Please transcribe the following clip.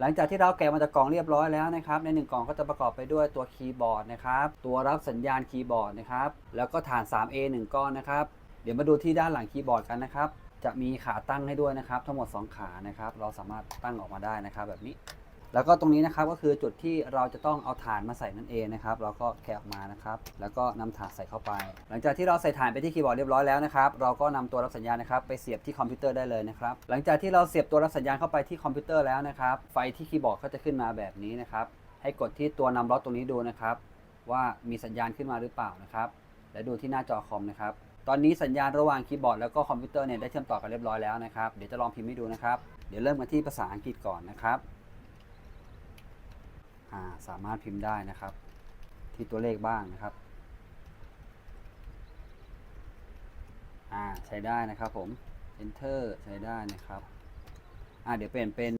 หลังจากที่เราแกะมาจากกล่องเรียบร้อยแล้วนะครับ ในหนึ่งกล่องก็จะประกอบไปด้วยตัวคีย์บอร์ดนะครับ ตัวรับสัญญาณคีย์บอร์ดนะครับ แล้วก็ฐาน 3A 1 ก้อนนะครับ เดี๋ยวมาดูที่ด้านหลังคีย์บอร์ดกันนะครับ จะมีขาตั้งให้ด้วยนะครับ ทั้งหมด 2 ขานะครับ เราสามารถตั้งออกมาได้นะครับ แบบนี้ แล้วก็ตรงนี้นะครับก็คือจุดที่เราจะต้องเอาฐานมาใส่นั่นเองนะครับ เราก็แกะออกมานะครับ แล้วก็นำฐานใส่เข้าไป หลังจากที่เราใส่ฐานไปที่คีย์บอร์ดเรียบร้อยแล้วนะครับ เราก็นำตัวรับสัญญาณนะครับไปเสียบที่คอมพิวเตอร์ได้เลยนะครับ หลังจากที่เราเสียบตัวรับสัญญาณเข้าไปที่คอมพิวเตอร์แล้วนะครับ ไฟที่คีย์บอร์ดก็จะขึ้นมาแบบนี้นะครับ ให้กดที่ตัวนำล็อตตรงนี้ดูนะครับ ว่ามีสัญญาณขึ้นมาหรือเปล่านะครับ และดูที่หน้าจอคอมนะครับ ตอนนี้สัญญาณระหว่างคีย์บอร์ดแล้วก็คอมพิวเตอร์เนี่ยได้เชื่อมต่อกันเรียบร้อยแล้วนะครับ เดี๋ยวจะลองพิมพ์ให้ดูนะครับ เดี๋ยวเริ่มกันที่ภาษาอังกฤษก่อนนะครับ สามารถพิมพ์ได้นะครับ ที่ตัวเลขบ้างนะครับใช้ได้นะครับผม enter ใช้ได้นะครับ อ่าเดี๋ยวเปลี่ยนเป็น